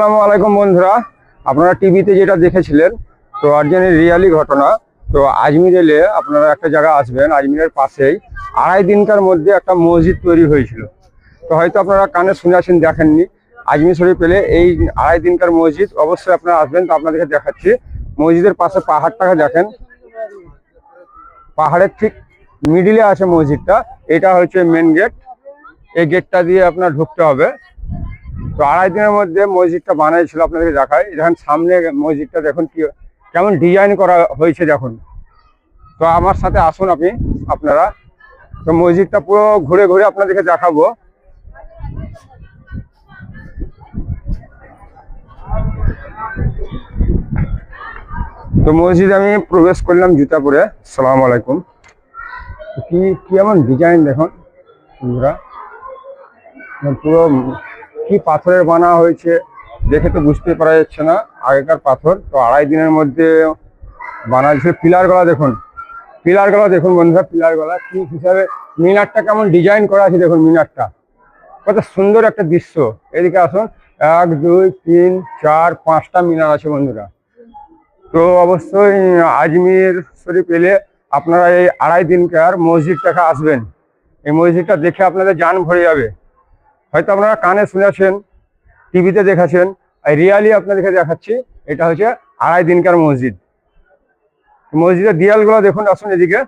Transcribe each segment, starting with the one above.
আসসালামু আলাইকুম বন্ধুরা। আপনারা টিভিতে যেটা দেখেছিলেন, তো অরিজিনাল রিয়ালি ঘটনা, তো আজমির এলে আপনারা একটা জায়গা আসবেন, আজমিরের পাশেই আড়াই দিনকার মধ্যে একটা মসজিদ তৈরি হয়েছিল। তো হয়তো আপনারা কানে শুনেছেন দেখেননি। আজমির শরীফ এলে এই আড়াই দিনকার মসজিদ, অবশ্যই আপনারা আসবেন, তো আপনাদেরকে দেখাচ্ছি। মসজিদের পাশে পাহাড়টাকে দেখেন। পাহাড়ের ঠিক মিডিলে আছে মসজিদটা, এটা হচ্ছে মেন গেট এই গেটটা দিয়ে আপনার ঢুকতে হবে। তো আড়াই দিনের মধ্যে মসজিদটা বানাইছিল আপনাদের দেখাই। দেখেন সামনে মসজিদটা দেখুন কি, কেমন ডিজাইন করা হয়েছে দেখুন। তো আমার সাথে আসুন আপনি, আপনারা। তো মসজিদটা পুরো ঘুরে ঘুরে আপনাদেরকে দেখাবো। তো মসজিদে আমি প্রবেশ করলাম জুতা পরে। সালাম আলাইকুম। কি কি এমন ডিজাইন দেখুন বন্ধুরা পুরো কি পাথরের বানা হয়েছে দেখে তো বুঝতে পারা যাচ্ছে না। আগেকার পাথর তো আড়াই দিনের মধ্যে বানা হয়েছে। পিলার গলা দেখুন, পিলার গলা দেখুন বন্ধুরা, পিলার গলা। কি হিসাবে, মিনারটা কেমন ডিজাইন করা আছে দেখুন মিনারটা। কত সুন্দর একটা দৃশ্য। এদিকে আসুন, এক, দুই, তিন, চার, পাঁচটা মিনার আছে বন্ধুরা। তো অবশ্যই আজমির শরীফ এলে আপনারা এই আড়াই দিনকার মসজিদটাকে আসবেন। এই মসজিদটা দেখে আপনাদের জান ভরে যাবে। হয়তো আপনারা কানে শুনেছেন, টিভিতে দেখাছেন রিয়ালি আপনাদেরকে দেখাচ্ছি, এটা হচ্ছে আড়াই দিনকার মসজিদ। মসজিদের দেয়ালগুলো দেখুন, আসুন এদিকে।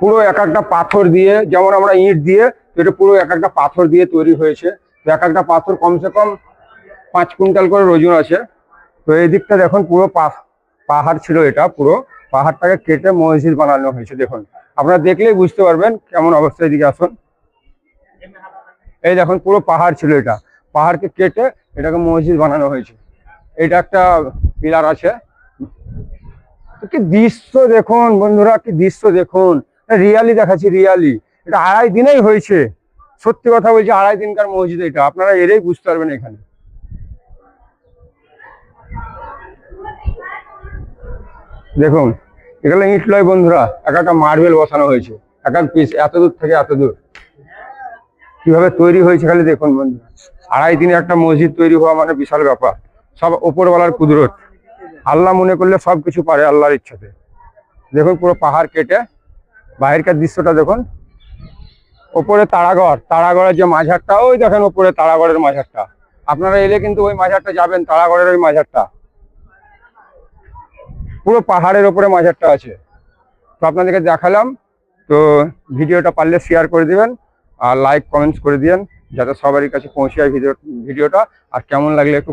পুরো এক একটা পাথর দিয়ে, যেমন আমরা ইট দিয়ে, এটা পুরো এক একটা পাথর দিয়ে তৈরি হয়েছে। তো এক একটা পাথর কমসে কম পাঁচ কুইন্টাল করে ওজন আছে। তো এই দিকটা দেখুন, পুরো পাহাড় ছিল এটা, পুরো। পাহাড়টাকে কেটে মসজিদ বানানো হয়েছে, দেখুন। আপনারা দেখলেই বুঝতে পারবেন কেমন অবস্থা এদিকে, আসুন। এই দেখুন, পুরো পাহাড় ছিল এটা। পাহাড়কে কেটে এটাকে মসজিদ বানানো হয়েছে। এটা একটা পিলার আছে। কি দৃশ্য দেখুন, বন্ধুরা, কি দৃশ্য দেখুন। রিয়ালি দেখাচ্ছি, রিয়ালি। এটা আড়াই দিনেই হয়েছে। সত্যি কথা বলছি, আড়াই দিনকার মসজিদ এটা। আপনারা এলেই বুঝতে পারবেন এখানে। দেখুন এখানে ইট লয় বন্ধুরা, এক একটা মার্বেল বসানো হয়েছে। এক এক পিস এত দূর থেকে এত দূর। কীভাবে তৈরি হয়েছে খালি দেখুন বন্ধুরা। আড়াই দিনে একটা মসজিদ তৈরি হওয়া মানে বিশাল ব্যাপার। সব ওপরওয়ালার কুদরত। আল্লাহ মনে করলে সব কিছু পারে আল্লাহর ইচ্ছাতে। দেখুন, পুরো পাহাড় কেটে বাইরের দৃশ্যটা দেখুন। ওপরে তারাগড়, তারাগড়ের যে মাঝারটা, ওই দেখেন ওপরে তারাগড়ের মাঝারটা। আপনারা এলে কিন্তু ওই মাঝারটা যাবেন, তারাগড়ের ওই মাঝারটা। পুরো পাহাড়ের ওপরে মাজারটা আছে। তো আপনাদেরকে দেখালাম। তো ভিডিওটা পারলে শেয়ার করে দিবেন আর লাইক কমেন্টস করে দিবেন যাতে সবারই কাছে পৌঁছে যায় ভিডিও ভিডিওটা। আর কেমন লাগলে একটু